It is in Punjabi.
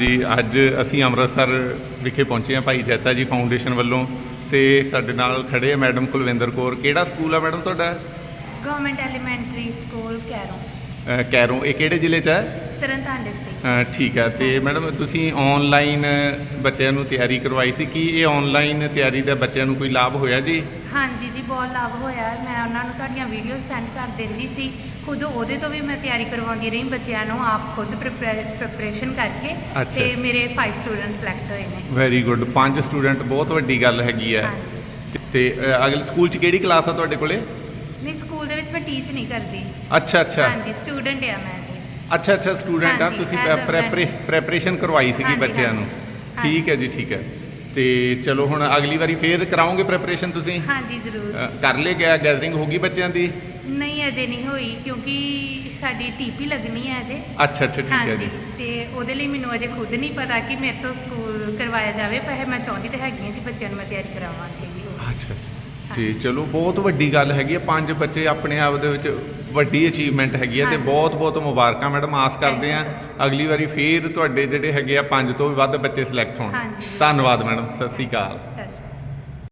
ਜੀ ਅੱਜ ਅਸੀਂ ਅੰਮ੍ਰਿਤਸਰ ਵਿਖੇ ਪਹੁੰਚੇ ਹਾਂ ਭਾਈ ਜੈਤਾ ਜੀ ਫਾਊਂਡੇਸ਼ਨ ਵੱਲੋਂ ਤੇ ਸਾਡੇ ਨਾਲ ਖੜੇ ਆ ਮੈਡਮ ਕੁਲਵਿੰਦਰ ਕੌਰ। ਕਿਹੜਾ ਸਕੂਲ ਆ ਮੈਡਮ ਤੁਹਾਡਾ? Government elementary school Kairon. ਅਹ ਕੈਰੋਂ। ਇਹ ਕਿਹੜੇ ਜ਼ਿਲ੍ਹੇ 'ਚ ਹੈ? ਤਰਨਤਾਰਨ ਡਿਸਟ੍ਰਿਕਟ ਅਹ ਠੀਕ ਹੈ ਤੇ ਮੈਡਮ ਤੁਸੀਂ ਆਨਲਾਈਨ ਬੱਚਿਆਂ ਨੂੰ ਤਿਆਰੀ ਕਰਵਾਈ ਸੀ ਕੀ ਇਹ ਆਨਲਾਈਨ ਤਿਆਰੀ ਦਾ ਬੱਚਿਆਂ ਨੂੰ ਕੋਈ ਲਾਭ ਹੋਇਆ ਜੀ? ਹਾਂਜੀ ਜੀ ਬਹੁਤ ਲਾਭ ਹੋਇਆ। ਹੈ। ਮੈਂ ਉਹਨਾਂ ਨੂੰ ਤੁਹਾਡੀਆਂ ਵੀਡੀਓ ਸੈਂਡ ਕਰ ਦਿੰਦੀ ਸੀ। ਖੁਦ ਉਹਦੇ ਤੋਂ ਵੀ ਮੈਂ ਤਿਆਰੀ ਕਰਵਾਉਂਦੀ ਰਹੀ ਬੱਚਿਆਂ ਨੂੰ ਆਪ ਖੁਦ ਪ੍ਰਿਪਰੇਸ਼ਨ ਕਰਕੇ ਅੱਛਾ। ਤੇ ਮੇਰੇ 5 ਸਟੂਡੈਂਟ ਸਿਲੈਕਟ ਹੋਏ ਨੇ। ਵੈਰੀ ਗੁੱਡ ਪੰਜ ਸਟੂਡੈਂਟ ਬਹੁਤ ਵੱਡੀ ਗੱਲ ਹੈਗੀ ਹੈ। ਹਾਂਜੀ। ਤੇ ਅਹ, ਅਗਲੇ ਸਕੂਲ 'ਚ ਕਿਹੜੀ ਕਲਾਸ ਆ ਤੁਹਾਡੇ ਕੋਲੇ? ਨਹੀਂ ਸਕੂਲ ਦੇ ਵਿੱਚ ਮੈਂ ਟੀਚ ਨਹੀਂ ਕਰਦੀ। ਅੱਛਾ ਅੱਛਾ। ਹਾਂਜੀ ਸਟੂਡੈਂਟ ਆ ਮੈਂ। ਅੱਛਾ ਅੱਛਾ ਸਟੂਡੈਂਟ ਆ ਹਾਂਜੀ, ਤੁਸੀਂ as a friend। ਪ੍ਰੈਪਰੇਸ਼ਨ ਕਰਵਾਈ ਸੀਗੀ ਹਾਂਜੀ, ਬੱਚਿਆਂ ਨੂੰ। ਹਾਂਜੀ। ਠੀਕ ਹੈ ਜੀ ਠੀਕ ਹੈ। ਤੇ ਚਲੋ ਹੁਣ ਅਗਲੀ ਵਾਰੀ ਫੇਰ ਕਰਾਓਗੇ ਪ੍ਰੈਪਰੇਸ਼ਨ ਤੁਸੀਂ? ਹਾਂਜੀ ਜ਼ਰੂਰ। ਅ, ਕਰ ਲਿਆ ਗਿਆ ਗੈਦਰਿੰਗ ਹੋ ਗਈ ਬੱਚਿਆਂ ਦੀ? ਨਹੀਂ ਅਜੇ ਨਹੀਂ ਹੋਈ ਕਿਉਂਕਿ ਸਾਡੀ ਟੀਪੀ ਲੱਗਣੀ ਹੈ ਅਜੇ। ਅੱਛਾ ਅੱਛਾ ਠੀਕ ਹੈ ਹਾਂਜੀ ਜੀ ਤੇ ਉਹਦੇ ਲਈ ਮੈਨੂੰ ਅਜੇ ਖੁਦ ਨਹੀਂ ਪਤਾ ਕਿ ਮੇਰੇ ਤੋਂ ਸਕੂਲ ਕਰਵਾਇਆ ਜਾਵੇ ਪਰ ਮੈਂ ਚਾਹੁੰਦੀ ਤਾਂ ਹੈਗੀ ਹਾਂ ਕਿ ਬੱਚਿਆਂ ਨੂੰ ਮੈਂ ਤਿਆਰੀ ਕਰਾਵਾਂਗੀ ਤੇ ਚਲੋ ਬਹੁਤ ਵੱਡੀ ਗੱਲ ਹੈਗੀ ਹੈ ਪੰਜ ਬੱਚੇ ਆਪਣੇ ਆਪ ਦੇ ਵਿੱਚ ਵੱਡੀ ਅਚੀਵਮੈਂਟ ਹੈਗੀ ਹੈ ਤੇ। ਬਹੁਤ ਬਹੁਤ ਮੁਬਾਰਕਾਂ ਮੈਡਮ ਆਸ ਕਰਦੇ ਆ। ਅਗਲੀ ਵਾਰੀ ਫੇਰ ਤੁਹਾਡੇ ਜਿਹੜੇ ਹੈਗੇ ਆ ਪੰਜ ਤੋਂ ਵੀ ਵੱਧ ਬੱਚੇ ਸਿਲੈਕਟ ਹੋਣ। ਧੰਨਵਾਦ ਮੈਡਮ ਸਤਿ ਸ਼੍ਰੀ ਅਕਾਲ।